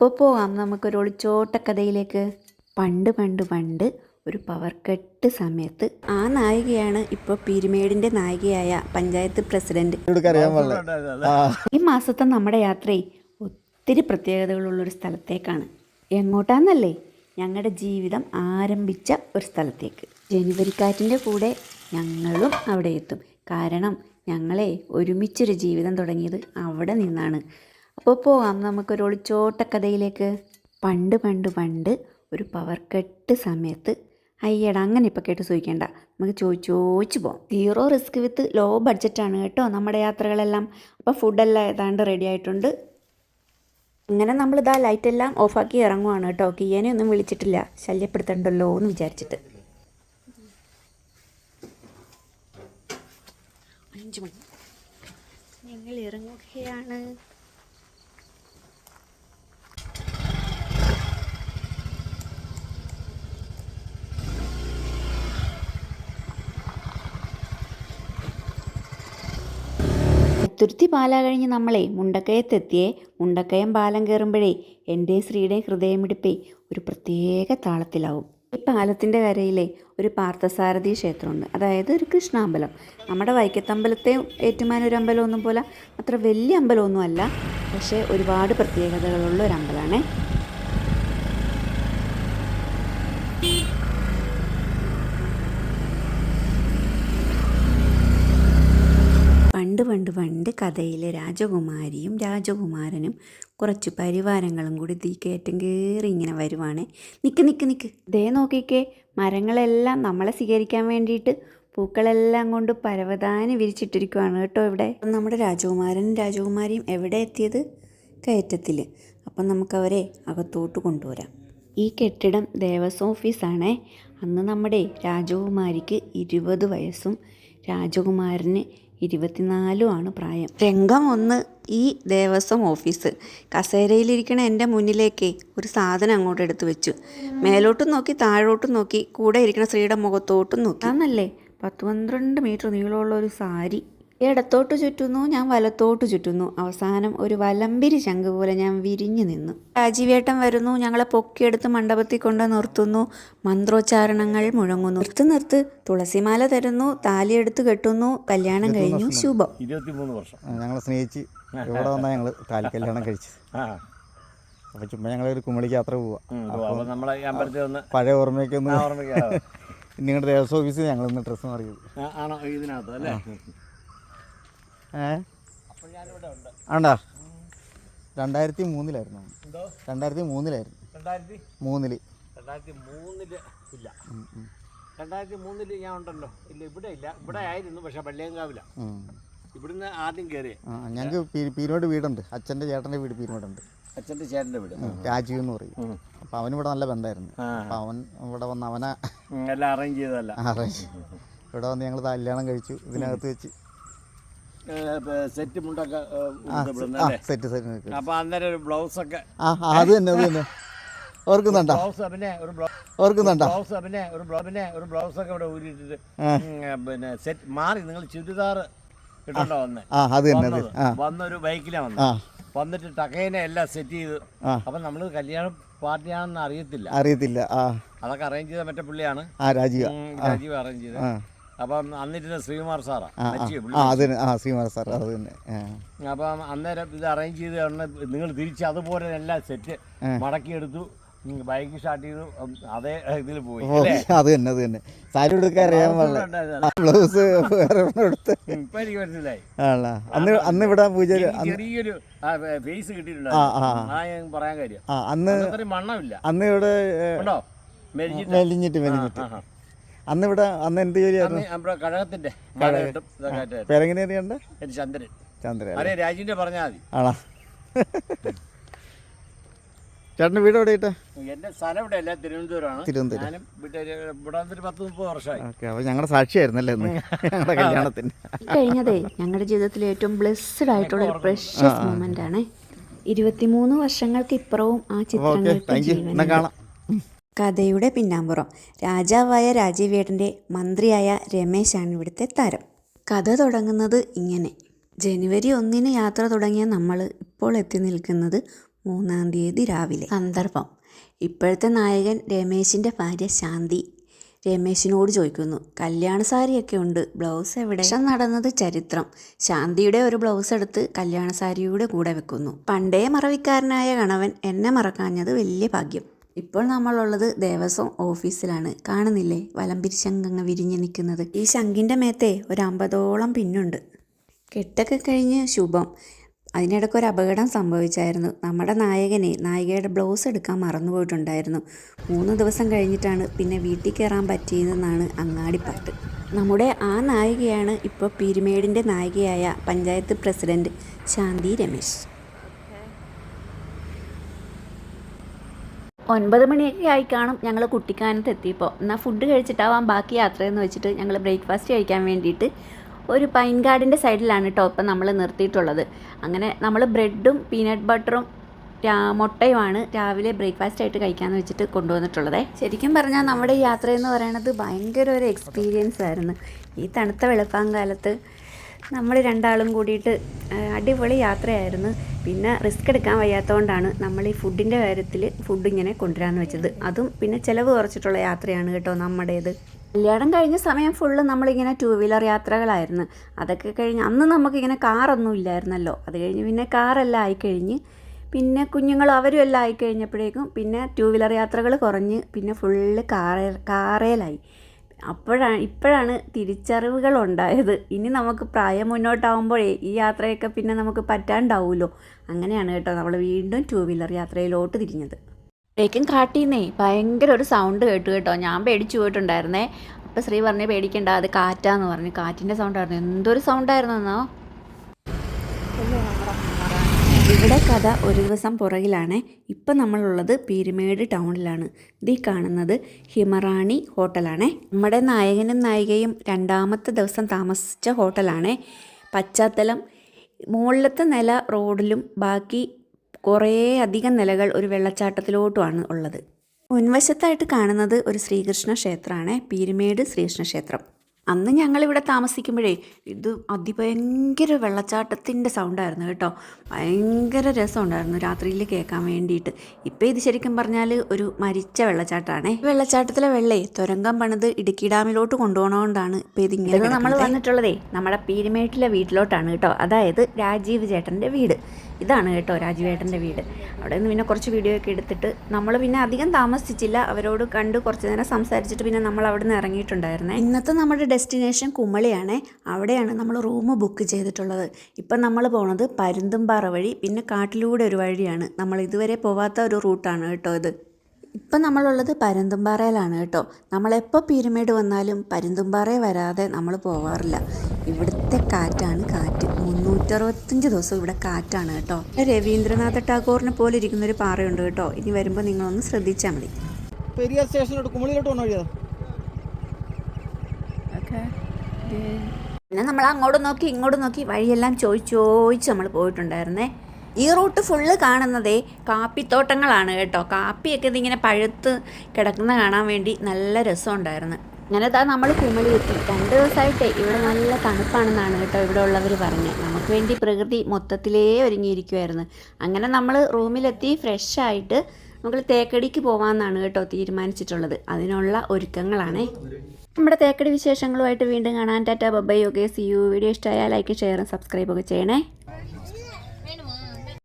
അപ്പോൾ പോകാം നമുക്കൊരു ഒളിച്ചോട്ട കഥയിലേക്ക് പണ്ട് പണ്ട് പണ്ട് ഒരു പവർ കട്ട് സമയത്ത് ആ നായികയാണ് ഇപ്പോൾ പീരുമേടിന്റെ നായികയായ പഞ്ചായത്ത് പ്രസിഡന്റ്. ഈ മാസത്തെ നമ്മുടെ യാത്രയെ ഒത്തിരി പ്രത്യേകതകളുള്ള ഒരു സ്ഥലത്തേക്കാണ്. എങ്ങോട്ടാന്നല്ലേ? ഞങ്ങളുടെ ജീവിതം ആരംഭിച്ച ഒരു സ്ഥലത്തേക്ക്. ജനുവരിക്കാറ്റിന്റെ കൂടെ ഞങ്ങളും അവിടെ എത്തും. കാരണം ഞങ്ങളെ ഒരുമിച്ചൊരു ജീവിതം തുടങ്ങിയത് അവിടെ നിന്നാണ്. അപ്പോൾ പോകാം. നമുക്കൊരു ഒളിച്ചോട്ട കഥയിലേക്ക് പണ്ട് പണ്ട് പണ്ട് ഒരു പവർ കട്ട് സമയത്ത് അയ്യടാ അങ്ങനെ ഇപ്പം കേട്ട് ചോദിക്കേണ്ട നമുക്ക് ചോദിച്ചു ചോദിച്ച് പോകാം സീറോ റിസ്ക് വിത്ത് ലോ ബഡ്ജറ്റാണ് കേട്ടോ നമ്മുടെ യാത്രകളെല്ലാം. അപ്പോൾ ഫുഡെല്ലാം ഏതാണ്ട് റെഡി ആയിട്ടുണ്ട്. അങ്ങനെ നമ്മളിതാ ലൈറ്റെല്ലാം ഓഫാക്കി ഇറങ്ങുവാണ് കേട്ടോ. കിയനെ ഒന്നും വിളിച്ചിട്ടില്ല. ശല്യപ്പെടുത്തണ്ടല്ലോ എന്ന് വിചാരിച്ചിട്ട്. അഞ്ച് മണി. ഞങ്ങൾ ഇറങ്ങുകയാണ്. തുരുത്തി പാലാ കഴിഞ്ഞ് നമ്മളെ മുണ്ടക്കയത്തെത്തിയേ. മുണ്ടക്കയം പാലം കയറുമ്പോഴേ എന്റെ ശ്രീയുടെയും ഹൃദയമിടിപ്പേ ഒരു പ്രത്യേക താളത്തിലാവും. ഈ പാലത്തിന്റെ കരയിലെ ഒരു പാർത്ഥസാരഥി ക്ഷേത്രമുണ്ട്. അതായത് ഒരു കൃഷ്ണാമ്പലം. നമ്മുടെ വൈക്കത്തമ്പലത്തെ ഏറ്റുമാന ഒരു ഒന്നും പോലെ അത്ര വലിയ അമ്പലമൊന്നുമല്ല. പക്ഷേ ഒരുപാട് പ്രത്യേകതകളുള്ള ഒരു അമ്പലമാണേ പണ്ട് പണ്ട് കഥയിൽ രാജകുമാരിയും രാജകുമാരനും കുറച്ച് പരിവാരങ്ങളും കൂടി തീ കയറ്റം കയറി ഇങ്ങനെ വരുവാണ്. നിൽക്ക് നിൽക്ക് നിൽക്ക് ദേ നോക്കിക്കേ മരങ്ങളെല്ലാം നമ്മളെ സ്വീകരിക്കാൻ വേണ്ടിയിട്ട് പൂക്കളെല്ലാം കൊണ്ട് പരവതാനി വിരിച്ചിട്ടിരിക്കുവാണ് കേട്ടോ ഇവിടെ. നമ്മുടെ രാജകുമാരനും രാജകുമാരിയും എവിടെ എത്തിയത്? കയറ്റത്തിൽ അപ്പം നമുക്കവരെ അകത്തോട്ട് കൊണ്ടുവരാം. ഈ കെട്ടിടം ദേവസ്വം ഓഫീസാണേ. അന്ന് നമ്മുടെ രാജകുമാരിക്ക് ഇരുപത് വയസ്സും രാജകുമാരന് ഇരുപത്തിനാലുമാണ് പ്രായം. രംഗം ഒന്ന് ഈ ദേവസ്വം ഓഫീസ്. കസേരയിലിരിക്കണ എന്റെ മുന്നിലേക്ക് ഒരു സാധനം അങ്ങോട്ട് എടുത്തു വെച്ചു. മേലോട്ടും നോക്കി താഴോട്ടും നോക്കി കൂടെ ഇരിക്കണ സ്ത്രീയുടെ മുഖത്തോട്ടും നോക്കി. അന്നല്ലേ പത്ത് പന്ത്രണ്ട് മീറ്റർ നീളമുള്ള ഒരു സാരി. ഇടത്തോട്ട് ചുറ്റുന്നു ഞാൻ വലത്തോട്ട് ചുറ്റുന്നു. അവസാനം ഒരു വലമ്പിരി ശംഖ് പോലെ ഞാൻ വിരിഞ്ഞു നിന്നു. രാജീവേട്ടൻ വരുന്നു ഞങ്ങളെ പൊക്കിയെടുത്ത് മണ്ഡപത്തിൽ കൊണ്ട് നിർത്തുന്നു. മന്ത്രോച്ചാരണങ്ങൾ മുഴങ്ങുന്നു. നിർത്ത് നിർത്ത് തുളസിമാല തരുന്നു താലിയെടുത്ത് കെട്ടുന്നു. കല്യാണം കഴിഞ്ഞു. ശുഭം. ഇരുപത്തിമൂന്ന് വർഷം. ഞങ്ങളെ സ്നേഹിച്ച് ഇവിടെ വന്നാൽ ഞങ്ങൾ താലി കല്യാണം കഴിച്ചു ആ. ചുമ്മാ ഞങ്ങൾ ഒരു കുമളിക്ക് യാത്ര പോവാം. ഉം, അപ്പോൾ നമ്മളെ അമ്പലത്തിൽ ഒന്ന് പഴയ ഓർമ്മയൊക്കെ ഒന്ന് നിങ്ങളുടെ ദേവസ്വം ഓഫീസിൽ ഞങ്ങൾ ഇന്ന് ഡ്രസ്സ് മാറിയത്. ആണോ? ഇതിനകത്ത് അല്ലേ ഏ അപ്പോൾ ഞാനിവിടെ ഉണ്ട് ആണ്ടാ രണ്ടായിരത്തി മൂന്നിലായിരുന്നു രണ്ടായിരത്തി മൂന്നിലായിരുന്നു മൂന്നിൽ രണ്ടായിരത്തി? മൂന്നിൽ. ഇല്ല. രണ്ടായിരത്തി മൂന്നിൽ ഞാൻ ഉണ്ടല്ലോ. ഇല്ല ഇവിടെ ഇല്ല. ഇവിടെ ആയിരുന്നു പക്ഷെ പള്ളിയങ്കാവില. ഇവിടുന്ന് ആദ്യം കയറി ആ ഞങ്ങൾക്ക് പീ- പീരുമേട് വീടുണ്ട്. അച്ഛന്റെ ചേട്ടന്റെ വീട് പീരോടുണ്ട് അച്ഛന്റെ ചേട്ടന്റെ വീട്. രാജു എന്ന് പറയും. അപ്പം അവൻ ഇവിടെ നല്ല ബന്ധമായിരുന്നു. അപ്പം അവൻ ഇവിടെ വന്ന് അവനെ എല്ലാം അറേഞ്ച് ചെയ്തല്ല അറേഞ്ച് ഇവിടെ വന്ന് ഞങ്ങൾ കല്യാണം കഴിച്ചു. ഇതിനകത്ത് വെച്ച് സെറ്റ് മുണ്ടൊക്കെ സെറ്റ് സെറ്റ് അപ്പൊ അന്നേരം ഒരു ബ്ലൗസൊക്കെ ആ ആ, അത് തന്നെ അത് തന്നെ. ഓർക്കുന്നുണ്ടോ? ബ്ലൗസ് ബ്ലൗസ് ഓർക്കുന്നുണ്ടോ? ബ്ലൗസ് പിന്നെ ഒരു പിന്നെ ഒരു ബ്ലൗസൊക്കെ ഇവിടെ ഊരിയിട്ടിട്ട് പിന്നെ സെറ്റ് മാറി. നിങ്ങൾ ചുരിദാർ ഇട്ടുണ്ടോ വന്ന് അത് തന്നെ വന്നൊരു ബൈക്കിലാണ് വന്നത്. വന്നിട്ട് ടക്കേനെ എല്ലാം സെറ്റ് ചെയ്ത്. അപ്പൊ നമ്മൾ കല്യാണം പാർട്ടിയാണെന്ന് അറിയത്തില്ല. അറിയത്തില്ല അതൊക്കെ അറേഞ്ച് ചെയ്ത മറ്റേ പുള്ളിയാണ്. രാജീവ. രാജീവ് അറേഞ്ച് ചെയ്തത്. അപ്പം അന്നിരുന്ന ശ്രീകുമാർ സാറാ. ആ ആ തന്നെ ശ്രീമാർ സാർ അത് തന്നെ ആ. അപ്പം അന്നേരം ഇത് അറേഞ്ച് ചെയ്ത് ഉടനെ നിങ്ങൾ തിരിച്ച് അതുപോലെ എല്ലാം സെറ്റ് മടക്കിയെടുത്തു. ഉം, ബൈക്ക് സ്റ്റാർട്ട് ചെയ്തു. ഉം, അതേ ഇതിൽ പോയി ഓ, അല്ലേ? അത് തന്നെ അത് തന്നെ. സാരി എടുക്കാൻ അറിയാൻ പാടില്ല. ആ ബ്ലൗസ് വേറെ ഒരെണ്ണം എടുത്ത്. ഉം, ഇപ്പൊ എനിക്ക് മനസ്സിലായി. ആണോ അന്ന് അന്ന് ഇവിടെ പൂജ എനിക്ക് ചെറിയൊരു ഫേസ് ആ, ആ. ആ. ഞാൻ പറയാൻ കാര്യം. ആ അന്ന് അത്രയും മണ്ണമില്ല അന്ന് ഇവിടെ ഏ, ഉണ്ടോ? മെലിഞ്ഞിട്ട്. മെലിഞ്ഞിട്ട് മെലിഞ്ഞിട്ട്. അന്ന് ഇവിടെ അന്ന് എന്ത് ജോലിയായിരുന്നു? നമ്മുടെ കഴകത്തിന്റെ കാലഘട്ടം ചന്ദ്രൻ. ചന്ദ്രൻ അതെ രാജീവിന്റെ പറഞ്ഞാൽ മതി. ആണോ? ചേട്ടന്റെ വീട് എവിടെ എന്റെ സ്ഥലം ഇവിടെ അല്ല തിരുവനന്തപുരമാണ്. തിരുവനന്തപുരം. ഞാനും ഇവിടെ ഒരു- ഇവിടെ വന്നിട്ട് പത്ത് മുപ്പത് വർഷമായി. ഓക്കെ അപ്പോൾ ഞങ്ങളുടെ സാക്ഷിയായിരുന്നല്ലേ ഇന്ന്? ഞങ്ങളുടെ കല്യാണത്തിന്. കഴിഞ്ഞതേ ഞങ്ങളുടെ ജീവിതത്തിലെ ഏറ്റവും ബ്ലെസ്ഡ് ആയിട്ടുള്ള ഒരു പ്രഷ്യസ് ആണ്. ഇരുപത്തിമൂന്ന് വർഷങ്ങൾക്ക് ഇപ്പുറവും ആ ഓക്കെ ചിത്രങ്ങൾക്ക് താങ്ക് യു എന്നാൽ ജീവനുണ്ട് കാണാം കഥയുടെ പിന്നാമ്പുറം. രാജാവായ രാജീവേട്ടന്റെ മന്ത്രിയായ രമേശാണ് ഇവിടുത്തെ താരം. കഥ തുടങ്ങുന്നത് ഇങ്ങനെ. ജനുവരി ഒന്നിന് യാത്ര തുടങ്ങിയ നമ്മൾ ഇപ്പോൾ എത്തി നിൽക്കുന്നത് മൂന്നാം തീയതി രാവിലെ. സന്ദർഭം. ഇപ്പോഴത്തെ നായകൻ രമേശിന്റെ ഭാര്യ ശാന്തി. രമേശിനോട് ചോദിക്കുന്നു കല്യാണ സാരിയൊക്കെ ഉണ്ട് ബ്ലൗസ് എവിടെ? നടന്നത് ചരിത്രം. ശാന്തിയുടെ ഒരു ബ്ലൗസ് എടുത്ത് കല്യാണ സാരിയുടെ കൂടെ വെക്കുന്നു. പണ്ടേ മറവിക്കാരനായ കണവൻ എന്നെ മറക്കാഞ്ഞത് വലിയ ഭാഗ്യം. ഇപ്പോൾ നമ്മളുള്ളത് ദേവസ്വം ഓഫീസിലാണ്. കാണുന്നില്ലേ? വലംപിരിശങ്കങ്ങ് വിരിഞ്ഞ് നിൽക്കുന്നത്. ഈ ശങ്കിന്റെ മേത്തേ ഒരു പിന്നുണ്ട്. കെട്ടൊക്കെ കഴിഞ്ഞ് ശുഭം. അതിനിടയ്ക്ക് ഒരു അപകടം സംഭവിച്ചായിരുന്നു. നമ്മുടെ നായകനെ നായികയുടെ ബ്ലൗസ് എടുക്കാൻ മറന്നുപോയിട്ടുണ്ടായിരുന്നു മൂന്ന് ദിവസം കഴിഞ്ഞിട്ടാണ് പിന്നെ വീട്ടിൽ കയറാൻ പറ്റിയതെന്നാണ് അങ്ങാടിപ്പാട്ട്. നമ്മുടെ ആ നായികയാണ് ഇപ്പോൾ പീരുമേടിന്റെ നായികയായ പഞ്ചായത്ത് പ്രസിഡന്റ് ശാന്തി രമേശ്. ഒൻപത് മണിയൊക്കെ ആയി കാണും ഞങ്ങൾ കുട്ടിക്കാനത്ത് എത്തിയപ്പോൾ എന്നാൽ ഫുഡ് കഴിച്ചിട്ടാവാം ബാക്കി യാത്രയെന്ന് വെച്ചിട്ട് ഞങ്ങൾ ബ്രേക്ക്ഫാസ്റ്റ് കഴിക്കാൻ വേണ്ടിയിട്ട് ഒരു പൈൻ ഗാർഡിന്റെ സൈഡിലാണ് കേട്ടോ ഇപ്പം നമ്മൾ നിർത്തിയിട്ടുള്ളത്. അങ്ങനെ നമ്മൾ ബ്രെഡും പീനട്ട് ബട്ടറും മുട്ടയുമാണ് രാവിലെ ബ്രേക്ക്ഫാസ്റ്റ് ആയിട്ട് കഴിക്കാമെന്ന് വെച്ചിട്ട് കൊണ്ടുവന്നിട്ടുള്ളത്. ശരിക്കും പറഞ്ഞാൽ നമ്മുടെ യാത്ര എന്ന് പറയുന്നത് ഭയങ്കര ഒരു എക്സ്പീരിയൻസ് ആയിരുന്നു. ഈ തണുത്ത വെളുപ്പാങ്കാലത്ത് നമ്മൾ രണ്ടാളും കൂടിയിട്ട് അടിപൊളി യാത്രയായിരുന്നു. പിന്നെ റിസ്ക് എടുക്കാൻ വയ്യാത്തതുകൊണ്ടാണ് നമ്മൾ ഈ ഫുഡിന്റെ കാര്യത്തിൽ ഫുഡ് ഇങ്ങനെ കൊണ്ടുവരാമെന്ന് വെച്ചത്. അതും പിന്നെ ചിലവ് കുറച്ചിട്ടുള്ള യാത്രയാണ് കേട്ടോ നമ്മുടേത്. കല്യാണം കഴിഞ്ഞ സമയം ഫുള്ള് നമ്മളിങ്ങനെ ടൂ വീലർ യാത്രകളായിരുന്നു. അതൊക്കെ കഴിഞ്ഞ് അന്ന് നമുക്കിങ്ങനെ കാറൊന്നും ഇല്ലായിരുന്നല്ലോ. അത് കഴിഞ്ഞ് പിന്നെ കാറെല്ലാം ആയിക്കഴിഞ്ഞ് പിന്നെ കുഞ്ഞുങ്ങൾ അവരും എല്ലാം ആയിക്കഴിഞ്ഞപ്പോഴേക്കും പിന്നെ ടൂ വീലർ യാത്രകൾ കുറഞ്ഞ് പിന്നെ ഫുള്ള് കാറേ കാറേലായി. അപ്പോഴാണ് ഇപ്പോഴാണ് തിരിച്ചറിവുകൾ ഉണ്ടായത് ഇനി നമുക്ക് പ്രായം മുന്നോട്ടാവുമ്പോഴേ ഈ യാത്രയൊക്കെ പിന്നെ നമുക്ക് പറ്റാണ്ടാവുമല്ലോ അങ്ങനെയാണ് കേട്ടോ നമ്മൾ വീണ്ടും ടൂ വീലർ യാത്രയിലോട്ട് തിരിഞ്ഞത്. േക്കും കാട്ടിന്നേ ഭയങ്കര ഒരു സൗണ്ട് കേട്ടു കേട്ടോ. ഞാൻ പേടിച്ചു പോയിട്ടുണ്ടായിരുന്നേ. അപ്പോൾ ശ്രീ പറഞ്ഞ് പേടിക്കണ്ട അത് കാറ്റാന്ന് പറഞ്ഞു. കാറ്റിന്റെ സൗണ്ടായിരുന്നു എന്തൊരു സൗണ്ടായിരുന്നു എന്നോ ഇവിടെ കഥ ഒരു ദിവസം പുറകിലാണ്. ഇപ്പം നമ്മളുള്ളത് പീരുമേട് ടൗണിലാണ്. ഇത് കാണുന്നത് ഹിമറാണി ഹോട്ടലാണ്. നമ്മുടെ നായകനും നായികയും രണ്ടാമത്തെ ദിവസം താമസിച്ച ഹോട്ടലാണ്. പശ്ചാത്തലം മുകളിലത്തെ നില റോഡിലും ബാക്കി കുറേ അധികം നിലകൾ ഒരു വെള്ളച്ചാട്ടത്തിലോട്ടുമാണ് ഉള്ളത്. മുൻവശത്തായിട്ട് കാണുന്നത് ഒരു ശ്രീകൃഷ്ണ ക്ഷേത്രമാണ്. പീരുമേട് ശ്രീകൃഷ്ണ ക്ഷേത്രം. അന്ന് ഞങ്ങളിവിടെ താമസിക്കുമ്പോഴേ ഇത് അതിഭയങ്കര വെള്ളച്ചാട്ടത്തിന്റെ സൗണ്ടായിരുന്നു കേട്ടോ. ഭയങ്കര രസമുണ്ടായിരുന്നു രാത്രിയിൽ കേൾക്കാൻ വേണ്ടിയിട്ട്. ഇപ്പോൾ ഇത് ശരിക്കും പറഞ്ഞാൽ ഒരു മരിച്ച വെള്ളച്ചാട്ടമാണേ. ഈ വെള്ളച്ചാട്ടത്തിലെ വെള്ളേ തുരങ്കം പണിത് ഇടുക്കി ഡാമിലോട്ട് കൊണ്ടുപോകണോണ്ടാണ് ഇപ്പം ഇതിങ്ങനെ നമ്മൾ വന്നിട്ടുള്ളതേ നമ്മുടെ പീരുമേട്ടിലെ വീട്ടിലോട്ടാണ് കേട്ടോ. അതായത് രാജീവ് ചേട്ടന്റെ വീട്. ഇതാണ് കേട്ടോ രാജുവേട്ടന്റെ വീട്. അവിടെ നിന്ന് പിന്നെ കുറച്ച് വീഡിയോ ഒക്കെ എടുത്തിട്ട് നമ്മൾ പിന്നെ അധികം താമസിച്ചില്ല. അവരോട് കണ്ട് കുറച്ച് നേരം സംസാരിച്ചിട്ട് പിന്നെ നമ്മൾ അവിടെ നിന്ന് ഇറങ്ങിയിട്ടുണ്ടായിരുന്നേ. ഇന്നത്തെ നമ്മുടെ ഡെസ്റ്റിനേഷൻ കുമളിയാണ്. അവിടെയാണ് നമ്മൾ റൂം ബുക്ക് ചെയ്തിട്ടുള്ളത്. ഇപ്പം നമ്മൾ പോണത് പരുന്തുംപാറ വഴി പിന്നെ കാട്ടിലൂടെ ഒരു വഴിയാണ്. നമ്മൾ ഇതുവരെ പോവാത്ത ഒരു റൂട്ടാണ് കേട്ടോ ഇത്. ഇപ്പം നമ്മളുള്ളത് പരുന്തുംപാറയിലാണ് കേട്ടോ. നമ്മളെപ്പോൾ പീരുമേട് വന്നാലും പരുന്തുംപാറയെ വരാതെ നമ്മൾ പോവാറില്ല. ഇവിടുത്തെ കാറ്റാണ് കാറ്റ്. മുന്നൂറ്ററുപത്തഞ്ച് ദിവസം ഇവിടെ കാറ്റാണ് കേട്ടോ. രവീന്ദ്രനാഥ ടാഗോറിനെ പോലെ ഇരിക്കുന്ന ഒരു പാറയുണ്ട് കേട്ടോ. ഇനി വരുമ്പോൾ നിങ്ങളൊന്ന് ശ്രദ്ധിച്ചാൽ മതി. പെരിയ സ്റ്റേഷനിലോട്ട് കുമളിയിലോട്ട് പോകണ വഴിയാ. പിന്നെ നമ്മൾ അങ്ങോട്ട് നോക്കി ഇങ്ങോട്ട് നോക്കി വഴിയെല്ലാം ചോദിച്ച് ചോദിച്ച് നമ്മൾ പോയിട്ടുണ്ടായിരുന്നേ. ഈ റൂട്ട് ഫുള്ള് കാണുന്നതേ കാപ്പിത്തോട്ടങ്ങളാണ് കേട്ടോ. കാപ്പിയൊക്കെ ഇതിങ്ങനെ പഴുത്ത് കിടക്കുന്ന കാണാൻ വേണ്ടി നല്ല രസമുണ്ടായിരുന്നു. അങ്ങനെ താ നമ്മൾ കുമളി എത്തി രണ്ട് ദിവസമായിട്ടേ ഇവിടെ നല്ല തണുപ്പാണെന്നാണ് കേട്ടോ ഇവിടെ ഉള്ളവർ പറഞ്ഞത് നമുക്ക് വേണ്ടി പ്രകൃതി മൊത്തത്തിലേ ഒരുങ്ങിയിരിക്കുമായിരുന്നു അങ്ങനെ നമ്മൾ റൂമിലെത്തി ഫ്രഷ് ആയിട്ട് നമ്മൾ തേക്കടിക്ക് പോകാമെന്നാണ് കേട്ടോ തീരുമാനിച്ചിട്ടുള്ളത്. അതിനുള്ള ഒരുക്കങ്ങളാണേ. നമ്മുടെ തേക്കടി വിശേഷങ്ങളുമായിട്ട് വീണ്ടും കാണാൻ tata bye bye okay see you video ഇഷ്ടമായാൽ ലൈക്ക് ഷെയറും സബ്സ്ക്രൈബ് ഒക്കെ ചെയ്യണേ.